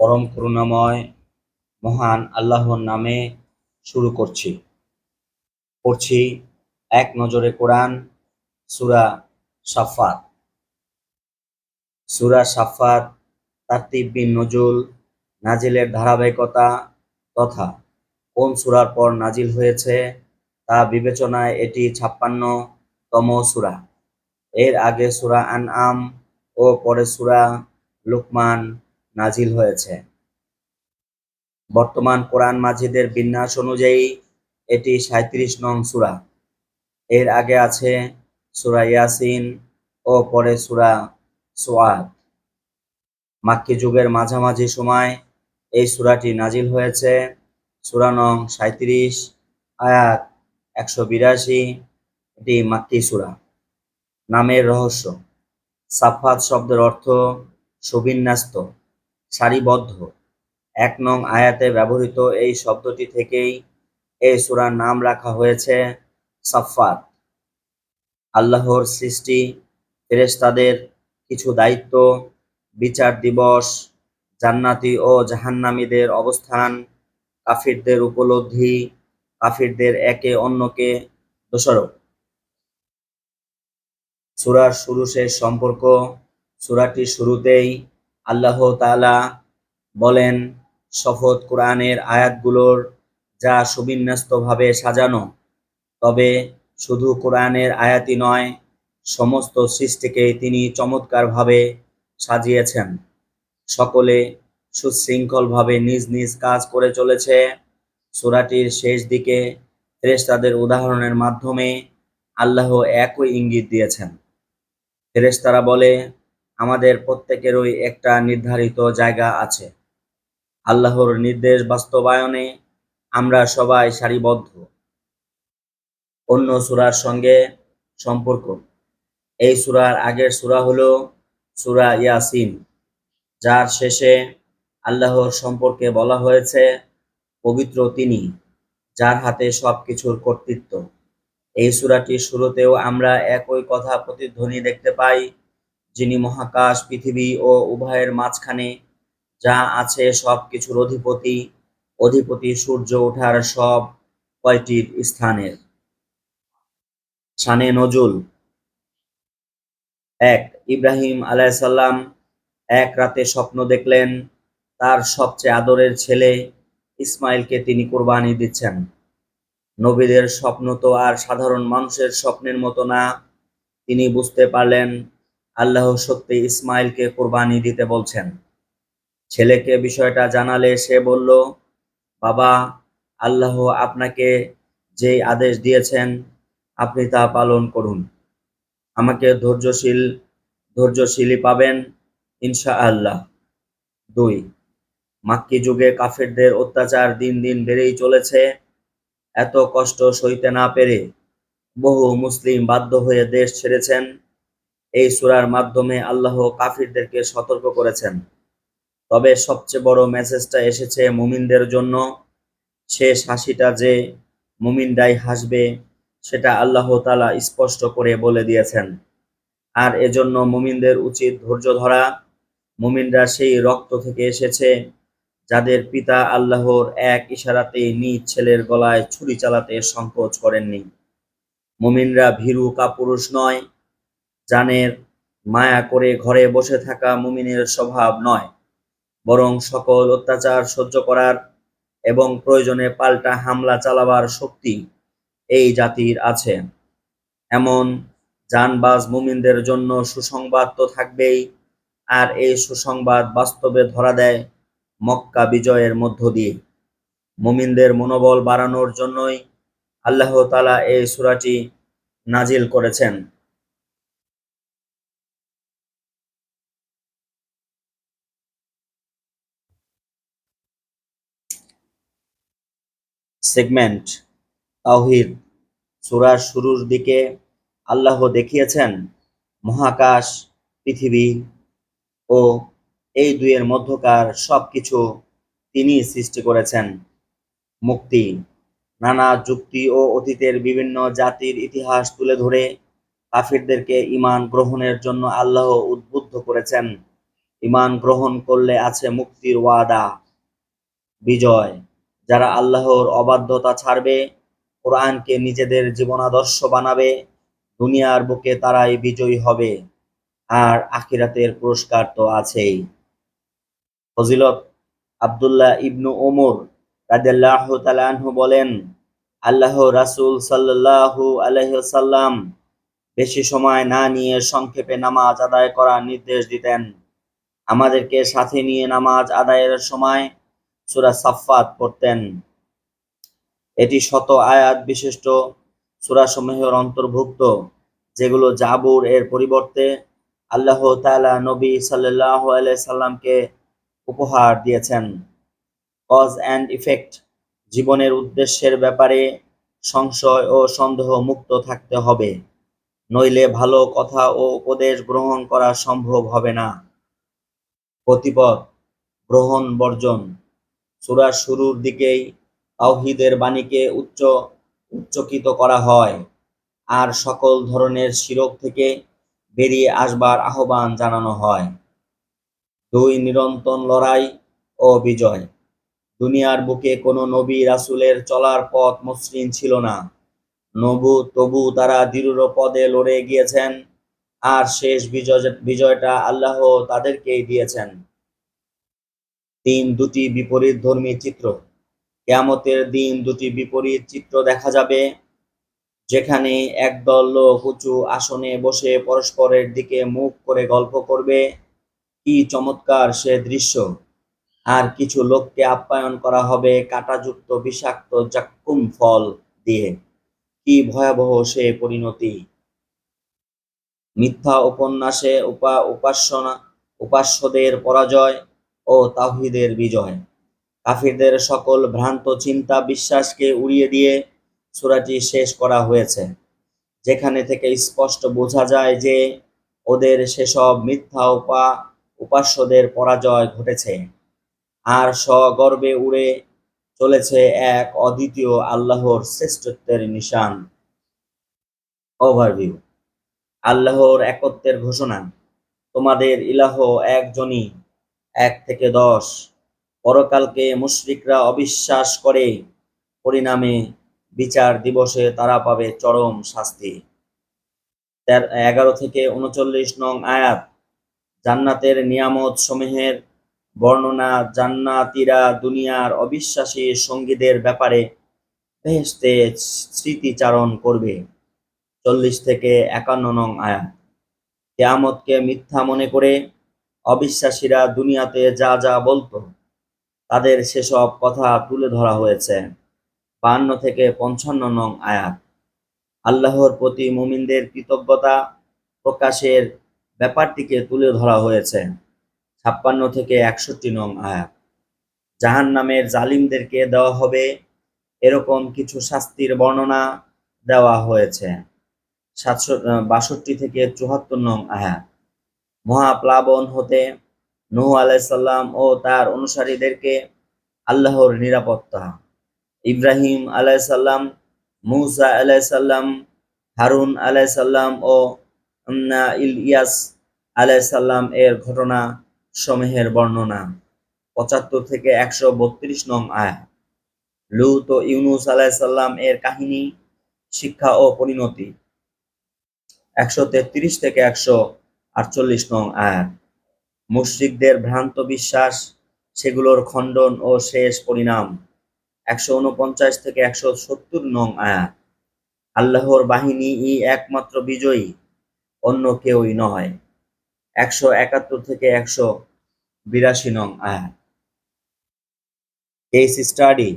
পরম করুণাময় মহান আল্লাহর নামে শুরু করছি। পড়ছি এক নজরে কোরআন, সুরা সাফাত সুরা সাফাত তারতিব বিন নজুল, নাজিলের ধারাবাহিকতা তথা কোন সুরার পর নাজিল হয়েছে তা বিবেচনায় এটি ছাপ্পান্নতম সুরা। এর আগে সুরা আন আম ও পরে সুরা লুকমান নাজিল হয়েছে। বর্তমান কোরআন মাজিদের বিন্যাস অনুযায়ী এটি সাঁত্রিশ নং সুরা। এর আগে আছে সুরা ইয়াসিন ও পরে সুরা সোয়াদ। মাক্কি যুগের মাঝামাঝি সময় এই সুরাটি নাজিল হয়েছে। সুরা নং সাঁত্রিশ আয়াত একশো বিরাশি, এটি মাক্কি সুরা। নামের রহস্য। সাফাত শব্দের অর্থ সুবিন্যস্ত। সারিবদ্ধ। এক নং আয়াতে ব্যবহৃত এই শব্দটি থেকেই এই সূরার নাম রাখা হয়েছে সাফাত আল্লাহর সৃষ্টি, ফেরেশতাদের কিছু দায়িত্ব, বিচার দিবস, জান্নাতি ও জাহান্নামীদের অবস্থান, কাফিরদের উপলব্ধি, কাফিরদের একে অন্যকে দোষারোপ। সূরার শুরু শেষ সম্পর্ক সূরাটির শুরুতেই আল্লাহ তাআলা বলেন, শপথ কোরআনের আয়াতগুলোর যা সুবিন্যস্তভাবে সাজানো, তবে শুধু কোরআনের আয়াতই নয়, সমস্ত সৃষ্টিকে তিনি চমৎকারভাবে সাজিয়েছেন। সকলে সুশৃঙ্খলভাবে নিজ নিজ কাজ করে চলেছে। সূরাটির শেষ দিকে ফেরেশতাদের উদাহরণের মাধ্যমে আল্লাহ একই ইঙ্গিত দিয়েছেন। ফেরেশতারা বলে আমাদের প্রত্যেকেরই একটা নির্ধারিত জায়গা আছে। আল্লাহর নির্দেশ বাস্তবায়নে আমরা সবাই সারিবদ্ধ। অন্য সূরার সঙ্গে সম্পর্ক। এই সূরার আগের সূরা হল সূরা ইয়াসিন, যার শেষে আল্লাহর সম্পর্কে বলা হয়েছে, পবিত্র তিনি, যার হাতে সবকিছুর কর্তৃত্ব। এই সূরাটির শুরুতেও আমরা একই কথা প্রতিধ্বনি দেখতে পাই যিনি মহাকাশ, পৃথিবী ও উভয়ের মাঝখানে যা আছে সব কিছুর অধিপতি অধিপতি সূর্য ওঠার সব কয়টির স্থানের? শানে নজুল। এক, ইব্রাহিম আলাইসাল্লাম এক রাতে স্বপ্ন দেখলেন, তার সবচেয়ে আদরের ছেলে ইসমাইলকে তিনি কোরবানি দিচ্ছেন। নবীদের স্বপ্ন তো আর সাধারণ মানুষের স্বপ্নের মতো না, তিনি বুঝতে পারলেন আল্লাহ সত্যি ইসমাইলকে কোরবানি দিতে বলছেন। ছেলেকে বিষয়টা জানালে সে বলল, বাবা, আল্লাহ আপনাকে যেই আদেশ দিয়েছেন, আপনি তা পালন করুন। আমাকে ধৈর্যশীল, ধৈর্যশীলই পাবেন ইনশা আল্লাহ দুই, মাক্কি যুগে কাফেরদের অত্যাচার দিন দিন বেড়েই চলেছে। এত কষ্ট সইতে না পেরে বহু মুসলিম বাধ্য হয়ে দেশ ছেড়েছেন। এই সুরার মাধ্যমে আল্লাহ কাফিরদেরকে সতর্ক করেছেন। তবে সবচেয়ে বড় মেসেজটা এসেছে মুমিনদের জন্য। শেষ হাসিটা যে মুমিনরাই হাসবে, সেটা আল্লাহ তালা স্পষ্ট করে বলে দিয়েছেন। আর এজন্য মুমিনদের উচিত ধৈর্য ধরা। মুমিনরা সেই রক্ত থেকে এসেছে, যাদের পিতা আল্লাহর এক ইশারাতে নিজ ছেলের গলায় ছুরি চালাতে সংকোচ করেননি। মুমিনরা ভীরু কাপুরুষ নয় জানের মায়া করে ঘরে বসে থাকা মুমিনের স্বভাব নয়, বরং সকল অত্যাচার সহ্য করার এবং প্রয়োজনে পাল্টা হামলা চালাবার শক্তি এই জাতির আছে। এমন জানবাজ মুমিনদের জন্য সুসংবাদ তো থাকবেই, আর এই সুসংবাদ বাস্তবে ধরা দেয় মক্কা বিজয়ের মধ্য দিয়ে। মুমিনদের মনোবল বাড়ানোর জন্যই আল্লাহ তালা এই সুরাটি নাজিল করেছেন। সেগমেন্ট, তাওহিদ সুরার শুরুর দিকে আল্লাহ দেখিয়েছেন মহাকাশ, পৃথিবী ও এই দুইয়ের মধ্যকার সব কিছু তিনি সৃষ্টি করেছেন। মুক্তি, নানা যুক্তি ও অতীতের বিভিন্ন জাতির ইতিহাস তুলে ধরে কাফিরদেরকে ইমান গ্রহণের জন্য আল্লাহ উদ্বুদ্ধ করেছেন। ইমান গ্রহণ করলে আছে মুক্তির ওয়াদা, বিজয়। যারা আল্লাহর অবাধ্যতা ছাড়বে, কোরআনকে নিজেদের জীবনাদর্শ বানাবে, দুনিয়ার বুকে তারাই বিজয়ী হবে, আর আখিরাতের পুরস্কার তো আছেই। ফজিলত আব্দুল্লাহ ইবনু ওমর রাদিয়াল্লাহু তাআলা বলেন আল্লাহ রাসূল সাল্লাল্লাহু আলাইহি ওয়াসাল্লাম বেশি সময় না নিয়ে সংক্ষেপে নামাজ আদায় করার নির্দেশ দিতেন। আমাদেরকে সাথে নিয়ে নামাজ আদায়ের সময় সূরা সাফফাত পড়তেন। এটি শত আয়াত বিশিষ্ট সূরাসমূহের অন্তর্ভুক্ত, যেগুলো জাবুর এর পরিবর্তে আল্লাহ তাআলা নবী আলাইহি সাল্লামকে উপহার দিয়েছেন। কজ অ্যান্ড ইফেক্ট, জীবনের উদ্দেশ্যের ব্যাপারে সংশয় ও সন্দেহ মুক্ত থাকতে হবে, নইলে ভালো কথা ও উপদেশ গ্রহণ করা সম্ভব হবে না। প্রতিপদ, গ্রহণ বর্জন। সূরার শুরুর দিকেই তাওহীদের বাণীকে উচ্চ, উচ্চকিত করা হয় আর সকল ধরনের শিরক থেকে বেরিয়ে আসবার আহ্বান জানানো হয়। দুই নিরন্তর লড়াই ও বিজয়। দুনিয়ার বুকে কোনো নবী রাসুলের চলার পথ মসৃণ ছিল না। নবু তবু তারা দৃঢ় পদে লড়ে গিয়েছেন আর শেষ বিজয়, বিজয়টা আল্লাহ তাদেরকেই দিয়েছেন। তিন দুটি বিপরীত ধর্মী চিত্র। কেয়ামতের দিন দুটি বিপরীত চিত্র দেখা যাবে, যেখানে একদল লোক উঁচু আসনে বসে পরস্পরের দিকে মুখ করে গল্প করবে, কি চমৎকার সে দৃশ্য। আর কিছু লোককে আপ্যায়ন করা হবে কাঁটাযুক্ত বিষাক্ত জাক্কুম ফল দিয়ে। কি ভয়াবহ সে পরিণতি। মিথ্যা উপন্যাসে উপা, উপাসনা, উপাস্যদের পরাজয় ও তাওহীদের বিজয়। কাফিরদের সকল ভ্রান্ত চিন্তা বিশ্বাসকে উড়িয়ে দিয়ে সূরাটি শেষ করা হয়েছে, যেখানে থেকে স্পষ্ট বোঝা যায় যে ওদের সেসব মিথ্যা উপা, উপাস্যদের পরাজয় ঘটেছে আর সগর্বে উড়ে চলেছে এক অদ্বিতীয় আল্লাহর শ্রেষ্ঠত্বের নিশান। ওভারভিউ আল্লাহর একত্বের ঘোষণা। তোমাদের ইলাহ একজনই এক থেকে দশ। পরকালকে মুশরিকরা অবিশ্বাস করে। পরিণামে বিচার দিবসে তারা পাবে চরম শাস্তি। এগারো থেকে উনচল্লিশ নং আয়াত। জান্নাতের নিয়ামত সমূহের বর্ণনা জান্নাতীরা দুনিয়ার অবিশ্বাসী সঙ্গীদের ব্যাপারে বেহেশতে স্মৃতিচারণ করবে। চল্লিশ থেকে একান্ন নং আয়াত। কেয়ামতকে মিথ্যা মনে করে অবিশ্বাসীরা দুনিয়াতে যা যা বলতো, তাদের সেসব কথা তুলে ধরা হয়েছে। বান্ন থেকে পঞ্চান্ন নং আয়াত। আল্লাহর প্রতি মুমিনদের কৃতজ্ঞতা প্রকাশের ব্যাপারটিকে তুলে ধরা হয়েছে। ছাপ্পান্ন থেকে একষট্টি নং আয়াত। জাহান নামের জালিমদেরকে দেওয়া হবে এরকম কিছু শাস্তির বর্ণনা দেওয়া হয়েছে। সাতশো, বাষট্টি থেকে চুয়াত্তর নং আয়াত। মহাপ্লাবন হতে নূহ আলাইসাল্লাম ও তার অনুসারীদেরকে আল্লাহর নিরাপত্তা। ইব্রাহিম আলাইসাল্লাম মুসা আলাইসাল্লাম হারুন আলাইসাল্লাম ও ইলিয়াস আলাইসাল্লাম এর ঘটনা সমূহের বর্ণনা। পঁচাত্তর থেকে একশো বত্রিশ নং আয়া লুত ও ইউনুস আলাইসাল্লাম এর কাহিনী, শিক্ষা ও পরিণতি। একশো তেত্রিশ থেকে একশো আটচল্লিশ নং আয়াত। মুশরিকদের ভ্রান্ত বিশ্বাস, সেগুলোর খণ্ডন ও শেষ পরিণাম। একশো উনপঞ্চাশ থেকে একশো সত্তর নং আয়াত। আল্লাহর বাহিনী ই একমাত্র বিজয়ী, অন্য কেউই নয়। একশো একাত্তর থেকে একশো বিরাশি নং আয়াত। কেস স্টাডি,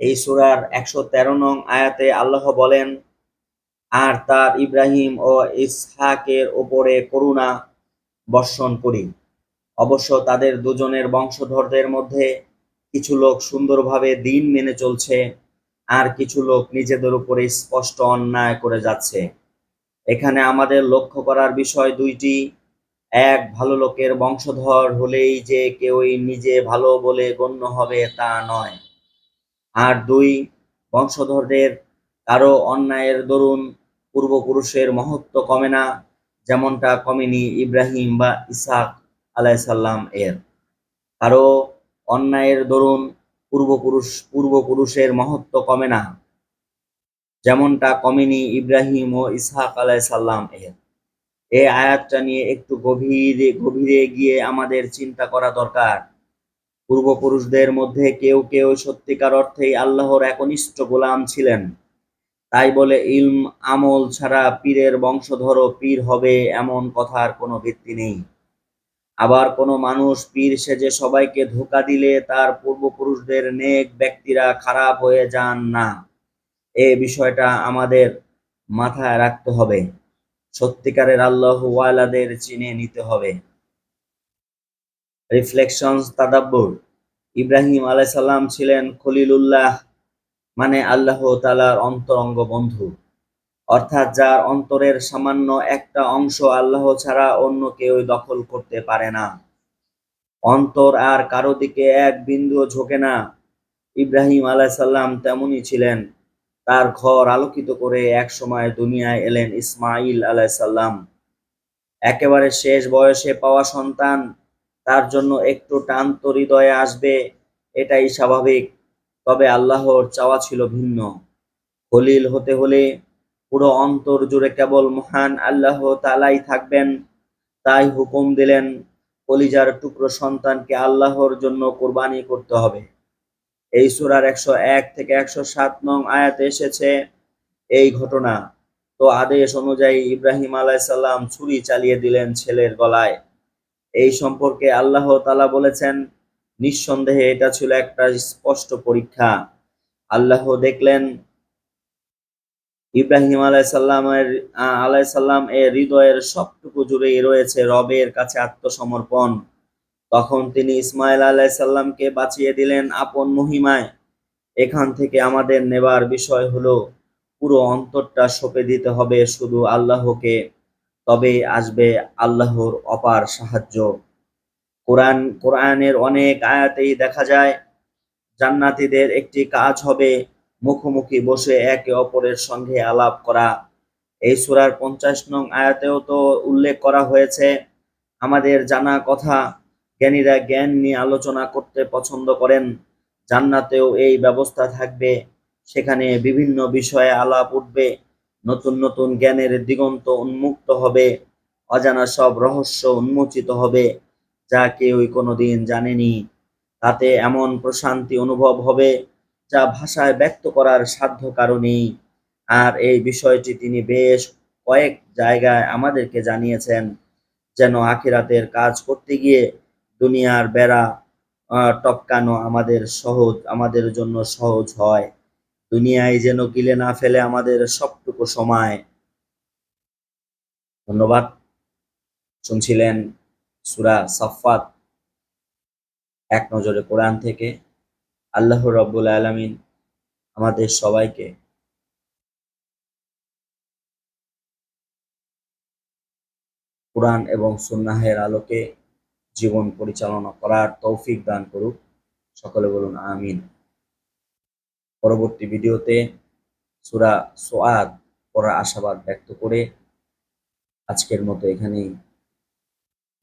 এই সুরার একশো তেরো নং আয়াতে আল্লাহ বলেন আর তার ইব্রাহিম ও ইসহাকের ওপরে করুণা বর্ষণ করি। অবশ্য তাদের দুজনের বংশধরদের মধ্যে কিছু লোক সুন্দরভাবে দিন মেনে চলছে, আর কিছু লোক নিজেদের উপরে স্পষ্ট অন্যায় করে যাচ্ছে। এখানে আমাদের লক্ষ্য করার বিষয় দুইটি। এক, ভালো লোকের বংশধর হলেই যে কেউই নিজে ভালো বলে গণ্য হবে তা নয়। আর দুই, বংশধরদের কারও অন্যায়ের দরুন পূর্বপুরুষের মহত্ব কমে না, যেমনটা কমেনি ইব্রাহিম বা ইসাক আলাইসাল্লাম এর। কারও অন্যায়ের দরুন পূর্বপুরুষ, পূর্বপুরুষের মহত্ব কমে না, যেমনটা কমেনি ইব্রাহিম ও ইসহাক আলাইসাল্লাম এর। এই আয়াতটা নিয়ে একটু গভীরে গভীরে গিয়ে আমাদের চিন্তা করা দরকার। পূর্বপুরুষদের মধ্যে কেউ কেউ সত্যিকার অর্থেই আল্লাহর একনিষ্ঠ গোলাম ছিলেন। তাই বলে ইলম, আমল ছাড়া পীরের বংশধর পীর হবে এমন কথার কোনো ভিত্তি নেই। আবার কোনো মানুষ পীর সেজে সবাইকে ধোকা দিলে তার পূর্বপুরুষদের নেক ব্যক্তিরা খারাপ হয়ে যান না। এ বিষয়টা আমাদের মাথায় রাখতে হবে। সত্যিকারের আল্লাহ ওয়ালাদের চিনে নিতে হবে। রিফ্লেকশনস, তাদাব্বুর। ইব্রাহিম আলাইসাল্লাম ছিলেন খলিলুল্লাহ মানে আল্লাহ তালার অন্তরঙ্গ বন্ধু। অর্থাৎ যার অন্তরের সামান্য একটা অংশ আল্লাহ ছাড়া অন্য কেউ দখল করতে পারে না। অন্তর আর কারও দিকে এক বিন্দুও ঝোঁকে না। ইব্রাহিম আলাইসাল্লাম তেমনই ছিলেন। তার ঘর আলোকিত করে এক সময় দুনিয়ায় এলেন ইসমাইল আলাইসাল্লাম একেবারে শেষ বয়সে পাওয়া সন্তান, তার জন্য একটু টান্ত হৃদয়ে আসবে, এটাই স্বাভাবিক। তবে আল্লাহর চাওয়া ছিল ভিন্ন। খলিল হতে হলে পুরো অন্তর জুড়ে কেবল মহান আল্লাহ তালাই থাকবেন, তাই হুকুম দিলেন, কলিজার টুকরো সন্তানকে আল্লাহর জন্য কোরবানি করতে হবে। এই সুরার একশো এক থেকে একশো সাত নং আয়াতে এসেছে এই ঘটনা। তো আদেশ অনুযায়ী ইব্রাহিম আলাইসাল্লাম ছুরি চালিয়ে দিলেন ছেলের গলায়। এই সম্পর্কে আল্লাহ তালা বলেছেন নিঃসন্দেহে এটা ছিল একটা স্পষ্ট পরীক্ষা। আল্লাহ দেখলেন, ইব্রাহিম আলাইসাল্লামের আলাইসাল্লাম এর হৃদয়ের সবটুকু জুড়েই রয়েছে রবের কাছে আত্মসমর্পণ। তখন তিনি ইসমাইল আলাইসাল্লামকে বাঁচিয়ে দিলেন আপন মহিমায়। এখান থেকে আমাদের নেবার বিষয় হলো, পুরো অন্তরটা সঁপে দিতে হবে শুধু আল্লাহকে তবে আসবে আল্লাহর অপার সাহায্য। কোরআন, কোরআনের অনেক আয়াতেই দেখা যায়, জান্নাতীদের একটি কাজ হবে মুখোমুখি বসে একে অপরের সঙ্গে আলাপ করা। এই সুরার পঞ্চাশ নং আয়াতেও তো উল্লেখ করা হয়েছে, আমাদের জানা কথা, জ্ঞানীরা জ্ঞান নিয়ে আলোচনা করতে পছন্দ করেন, জান্নাতেও এই ব্যবস্থা থাকবে, সেখানে বিভিন্ন বিষয়ে আলাপ উঠবে, নতুন নতুন জ্ঞানের দিগন্ত উন্মুক্ত হবে, অজানা সব রহস্য উন্মোচিত হবে। যা কেউই কোনোদিন জানেনি। তাতে এমন প্রশান্তি অনুভব হবে যা ভাষায় ব্যক্ত করার সাধ্য কারণেই। আর এই বিষয়টি তিনি বেশ কয়েক জায়গায় আমাদেরকে জানিয়েছেন, যেন আখিরাতের কাজ করতে গিয়ে দুনিয়ার বেড়া টপকানো আমাদের সহজ, আমাদের জন্য সহজ হয়। দুনিয়ায় যেন গিলে না ফেলে আমাদের সবটুকু সময়। ধন্যবাদ। শুনছিলেন সুরা সাফাত এক নজরে কোরআন থেকে। আল্লাহ রব্বুল আলমিন আমাদের সবাইকে কোরআন এবং সুন্নাহের আলোকে জীবন পরিচালনা করার তৌফিক দান করুক। সকলে বলুন আমিন। পরবর্তী ভিডিওতে সুরা সোয়াদ পড়ার আশাবাদ ব্যক্ত করে আজকের মতো এখানেই